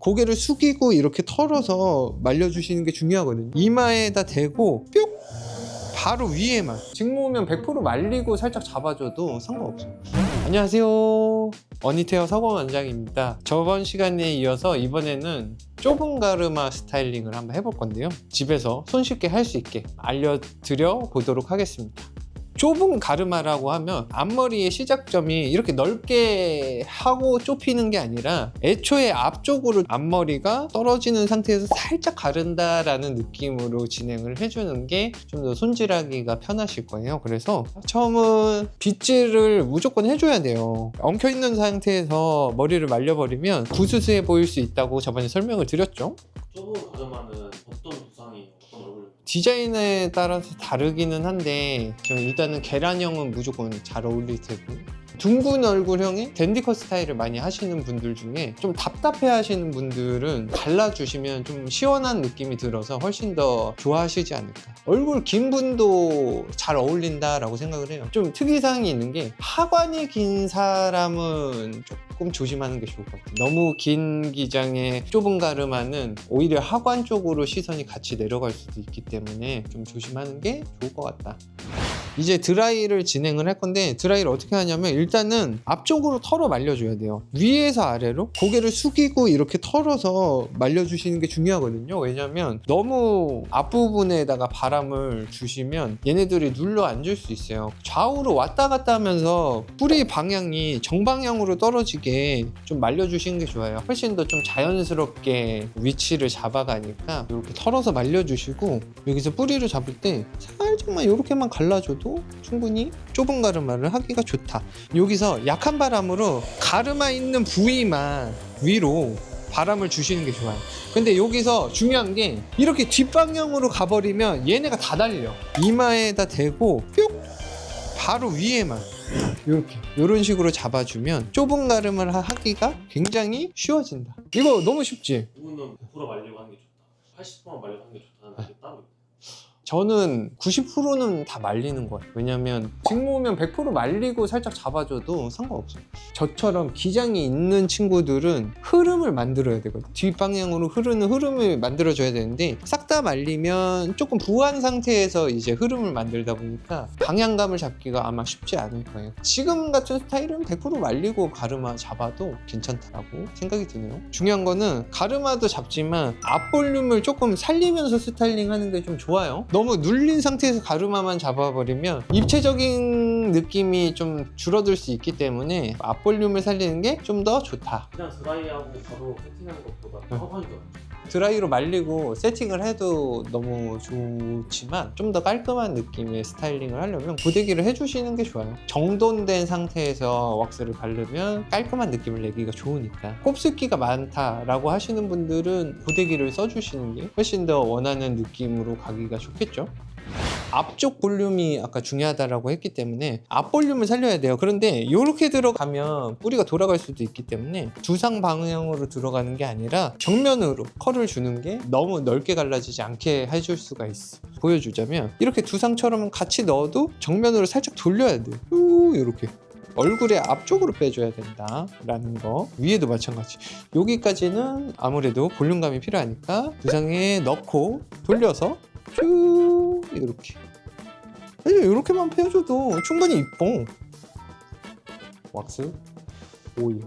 고개를 숙이고 이렇게 털어서 말려주시는 게 중요하거든요. 이마에다 대고 뿅! 바로 위에만. 직모으면 100% 말리고 살짝 잡아줘도 상관없어요. 안녕하세요. 어니테어 서건 원장입니다. 저번 시간에 이어서 이번에는 좁은 가르마 스타일링을 한번 해볼 건데요. 집에서 손쉽게 할 수 있게 알려드려 보도록 하겠습니다. 좁은 가르마라고 하면 앞머리의 시작점이 이렇게 넓게 하고 좁히는 게 아니라 애초에 앞쪽으로 앞머리가 떨어지는 상태에서 살짝 가른다라는 느낌으로 진행을 해주는 게 좀 더 손질하기가 편하실 거예요. 그래서 처음은 빗질을 무조건 해줘야 돼요. 엉켜 있는 상태에서 머리를 말려버리면 부스스해 보일 수 있다고 저번에 설명을 드렸죠. 좁은 가르마는 어떤 디자인에 따라서 다르기는 한데 일단은 계란형은 무조건 잘 어울릴 테고 둥근 얼굴형의 댄디컷 스타일을 많이 하시는 분들 중에 좀 답답해 하시는 분들은 갈라주시면 좀 시원한 느낌이 들어서 훨씬 더 좋아하시지 않을까. 얼굴 긴 분도 잘 어울린다 라고 생각을 해요. 좀 특이사항이 있는 게 하관이 긴 사람은 조금 조심하는 게 좋을 것 같아요. 너무 긴 기장의 좁은 가르마는 오히려 하관 쪽으로 시선이 같이 내려갈 수도 있기 때문에 좀 조심하는 게 좋을 것 같다 이제 드라이를 진행을 할 건데 드라이를 어떻게 하냐면 일단은 앞쪽으로 털어 말려줘야 돼요. 위에서 아래로 고개를 숙이고 이렇게 털어서 말려주시는 게 중요하거든요. 왜냐면 너무 앞부분에다가 바람을 주시면 얘네들이 눌러 앉을 수 있어요. 좌우로 왔다 갔다 하면서 뿌리 방향이 정방향으로 떨어지게 좀 말려주시는 게 좋아요. 훨씬 더 좀 자연스럽게 위치를 잡아가니까 이렇게 털어서 말려주시고 여기서 뿌리를 잡을 때 살짝 만 이렇게만 갈라줘도 충분히 좁은 가르마를 하기가 좋다. 여기서 약한 바람으로 가르마 있는 부위만 위로 바람을 주시는 게 좋아요. 근데 여기서 중요한 게 이렇게 뒷방향으로 가버리면 얘네가 다 달려. 이마에다 대고 뿅! 바로 위에만 이렇게 이런 식으로 잡아주면 좁은 가름을 하- 하기가 굉장히 쉬워진다. 이거 너무 쉽지? 누구는 100% 말리고 하는 게 좋다 80%만 말리고 하는 게 좋다는 게 따로 있다 저는 90%는 다 말리는 것 같아요. 왜냐면 직모으면 100% 말리고 살짝 잡아줘도 상관없어요. 저처럼 기장이 있는 친구들은 흐름을 만들어야 되거든요. 뒷방향으로 흐르는 흐름을 만들어줘야 되는데 싹 다 말리면 조금 부한 상태에서 이제 흐름을 만들다 보니까 방향감을 잡기가 아마 쉽지 않을 거예요. 지금 같은 스타일은 100% 말리고 가르마 잡아도 괜찮다라고 생각이 드네요. 중요한 거는 가르마도 잡지만 앞 볼륨을 조금 살리면서 스타일링 하는 게 좀 좋아요. 너무 눌린 상태에서 가르마만 잡아버리면 입체적인 느낌이 좀 줄어들 수 있기 때문에 앞 볼륨을 살리는 게 좀 더 좋다. 그냥 드라이하고 바로 세팅하는 것보다 네. 허관이 더 드라이로 말리고 세팅을 해도 너무 좋지만 좀 더 깔끔한 느낌의 스타일링을 하려면 고데기를 해주시는 게 좋아요. 정돈된 상태에서 왁스를 바르면 깔끔한 느낌을 내기가 좋으니까 곱슬기가 많다라고 하시는 분들은 고데기를 써주시는 게 훨씬 더 원하는 느낌으로 가기가 좋겠죠. 앞쪽 볼륨이 아까 중요하다라고 했기 때문에 앞 볼륨을 살려야 돼요. 그런데 이렇게 들어가면 뿌리가 돌아갈 수도 있기 때문에 두상 방향으로 들어가는 게 아니라 정면으로 컬을 주는 게 너무 넓게 갈라지지 않게 해줄 수가 있어. 보여주자면 이렇게 두상처럼 같이 넣어도 정면으로 살짝 돌려야 돼요. 후 이렇게. 얼굴의 앞쪽으로 빼줘야 된다라는 거 위에도 마찬가지 여기까지는 아무래도 볼륨감이 필요하니까 두상에 넣고 돌려서 쭉 이렇게. 아니 이렇게만 펴줘도 충분히 이뻐. 왁스? 오일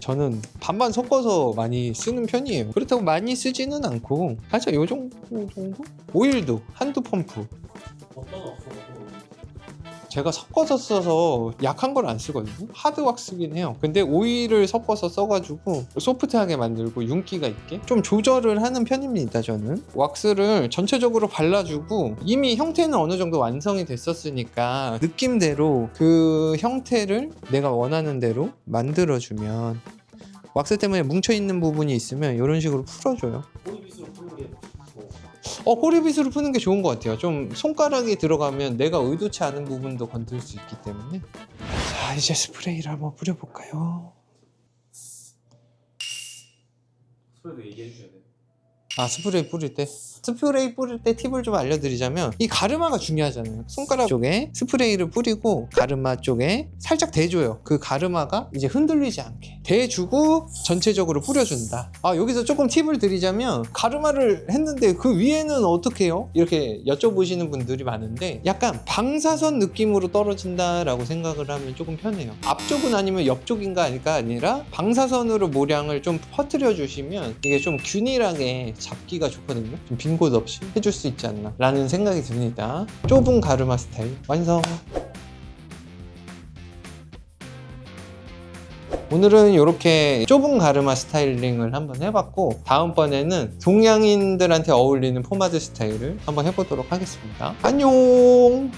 저는 반반 섞어서 많이 쓰는 편이에요. 그렇다고 많이 쓰지는 않고 살짝 요 정도 정도? 오일도 한두 펌프 제가 섞어서 써서 약한 걸 안 쓰거든요. 하드 왁스긴 해요. 근데 오일을 섞어서 써가지고 소프트하게 만들고 윤기가 있게 좀 조절을 하는 편입니다. 저는 왁스를 전체적으로 발라주고 이미 형태는 어느 정도 완성이 됐었으니까 느낌대로 그 형태를 내가 원하는 대로 만들어주면 왁스 때문에 뭉쳐있는 부분이 있으면 이런 식으로 풀어줘요. 어, 꼬리빗으로 푸는 게 좋은 것 같아요. 좀 손가락이 들어가면 내가 의도치 않은 부분도 건들 수 있기 때문에. 자, 이제 스프레이를 한번 뿌려볼까요? 소리도 얘기해 주셔야 돼 아 스프레이 뿌릴 때? 스프레이 뿌릴 때 팁을 좀 알려드리자면 이 가르마가 중요하잖아요. 손가락 쪽에 스프레이를 뿌리고 가르마 쪽에 살짝 대줘요. 그 가르마가 이제 흔들리지 않게. 대주고 전체적으로 뿌려준다. 아 여기서 조금 팁을 드리자면 가르마를 했는데 그 위에는 어떻게 해요? 이렇게 여쭤보시는 분들이 많은데 약간 방사선 느낌으로 떨어진다라고 생각을 하면 조금 편해요. 앞쪽은 아니면 옆쪽인가 아닐까? 아니라 방사선으로 모량을 좀 퍼뜨려 주시면 이게 좀 균일하게 잡기가 좋거든요. 좀 빈 곳 없이 해줄 수 있지 않나 라는 생각이 듭니다. 좁은 가르마 스타일 완성! 오늘은 이렇게 좁은 가르마 스타일링을 한번 해봤고 다음번에는 동양인들한테 어울리는 포마드 스타일을 한번 해보도록 하겠습니다. 안녕